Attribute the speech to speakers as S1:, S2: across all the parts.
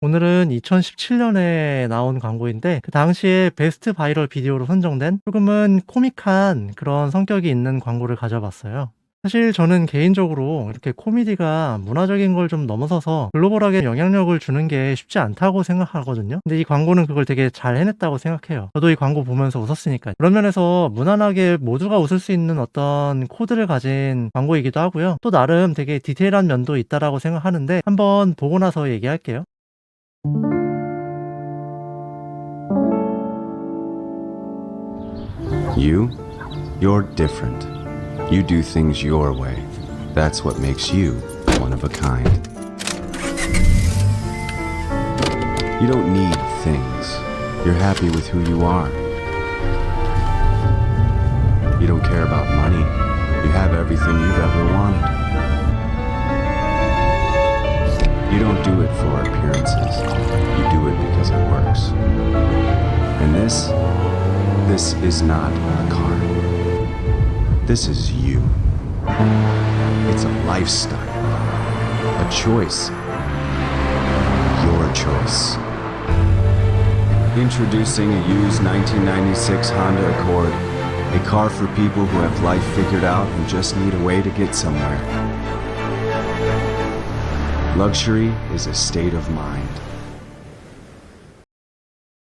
S1: 오늘은 2017년에 나온 광고인데 그 당시에 베스트 바이럴 비디오로 선정된 조금은 코믹한 그런 성격이 있는 광고를 가져봤어요. 사실 저는 개인적으로 이렇게 코미디가 문화적인 걸 좀 넘어서서 글로벌하게 영향력을 주는 게 쉽지 않다고 생각하거든요. 근데 이 광고는 그걸 되게 잘 해냈다고 생각해요. 저도 이 광고 보면서 웃었으니까. 그런 면에서 무난하게 모두가 웃을 수 있는 어떤 코드를 가진 광고이기도 하고요. 또 나름 되게 디테일한 면도 있다라고 생각하는데 한번 보고 나서 얘기할게요.
S2: You? You're different. You do things your way. That's what makes you one of a kind. You don't need things. You're happy with who you are. You don't care about money. You have everything you've ever wanted. You don't do it for is not a car. This is you. It's a lifestyle, a choice. Your choice. Introducing a used 1996 Honda Accord, a car for people who have life figured out and just need a way to get somewhere. Luxury is a state of mind.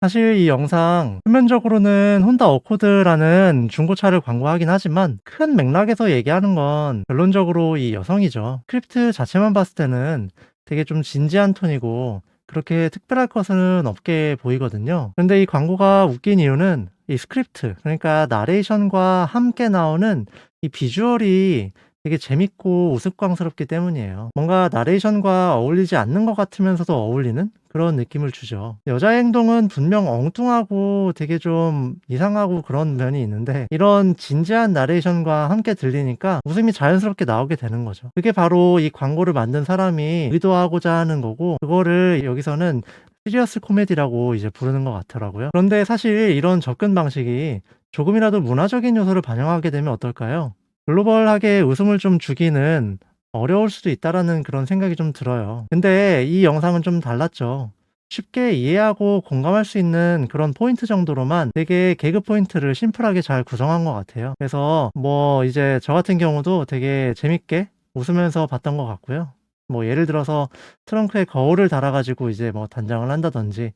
S1: 사실 이 영상 표면적으로는 혼다 어코드라는 중고차를 광고하긴 하지만 큰 맥락에서 얘기하는 건 결론적으로 이 여성이죠. 스크립트 자체만 봤을 때는 되게 좀 진지한 톤이고 그렇게 특별할 것은 없게 보이거든요. 근데 이 광고가 웃긴 이유는 이 스크립트, 그러니까 나레이션과 함께 나오는 이 비주얼이 되게 재밌고 우스꽝스럽기 때문이에요. 뭔가 나레이션과 어울리지 않는 것 같으면서도 어울리는 그런 느낌을 주죠. 여자의 행동은 분명 엉뚱하고 되게 좀 이상하고 그런 면이 있는데 이런 진지한 나레이션과 함께 들리니까 웃음이 자연스럽게 나오게 되는 거죠. 그게 바로 이 광고를 만든 사람이 의도하고자 하는 거고 그거를 여기서는 시리어스 코미디라고 이제 부르는 것 같더라고요. 그런데 사실 이런 접근 방식이 조금이라도 문화적인 요소를 반영하게 되면 어떨까요? 글로벌하게 웃음을 좀 주기는 어려울 수도 있다라는 그런 생각이 좀 들어요. 근데 이 영상은 좀 달랐죠. 쉽게 이해하고 공감할 수 있는 그런 포인트 정도로만 되게 개그 포인트를 심플하게 잘 구성한 것 같아요. 그래서 뭐 이제 저 같은 경우도 되게 재밌게 웃으면서 봤던 것 같고요. 뭐 예를 들어서 트렁크에 거울을 달아가지고 이제 뭐 단장을 한다든지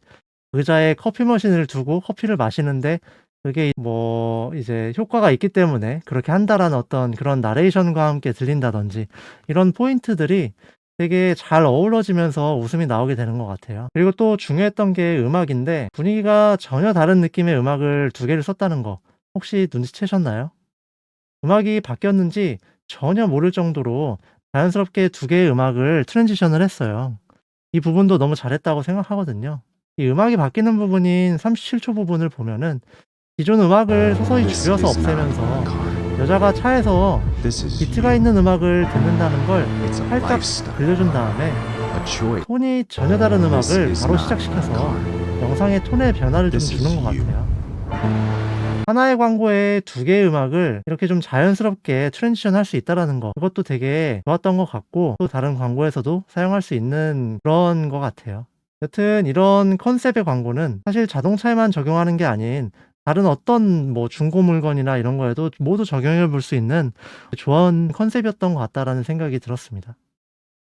S1: 의자에 커피 머신을 두고 커피를 마시는데 그게 뭐 이제 효과가 있기 때문에 그렇게 한다라는 어떤 그런 나레이션과 함께 들린다든지 이런 포인트들이 되게 잘 어우러지면서 웃음이 나오게 되는 것 같아요. 그리고 또 중요했던 게 음악인데 분위기가 전혀 다른 느낌의 음악을 두 개를 썼다는 거 혹시 눈치채셨나요? 음악이 바뀌었는지 전혀 모를 정도로 자연스럽게 두 개의 음악을 트랜지션을 했어요. 이 부분도 너무 잘했다고 생각하거든요. 이 음악이 바뀌는 부분인 37초 부분을 보면은 기존 음악을 서서히 줄여서 없애면서. 여자가 차에서 비트가. 있는 음악을 듣는다는 걸 살짝 들려준 다음에. 톤이 전혀 다른 음악을 바로 시작시켜서. 영상의 톤의 변화를 좀 주는 것. 같아요. 하나의 광고에 두 개의 음악을 이렇게 좀 자연스럽게 트랜지션 할 수 있다라는 거 그것도 되게 좋았던 것 같고 또 다른 광고에서도 사용할 수 있는 그런 것 같아요. 여튼 이런 컨셉의 광고는 사실 자동차에만 적용하는 게 아닌 다른 어떤 뭐 중고 물건이나 이런 거에도 모두 적용해 볼 수 있는 좋은 컨셉이었던 것 같다라는 생각이 들었습니다.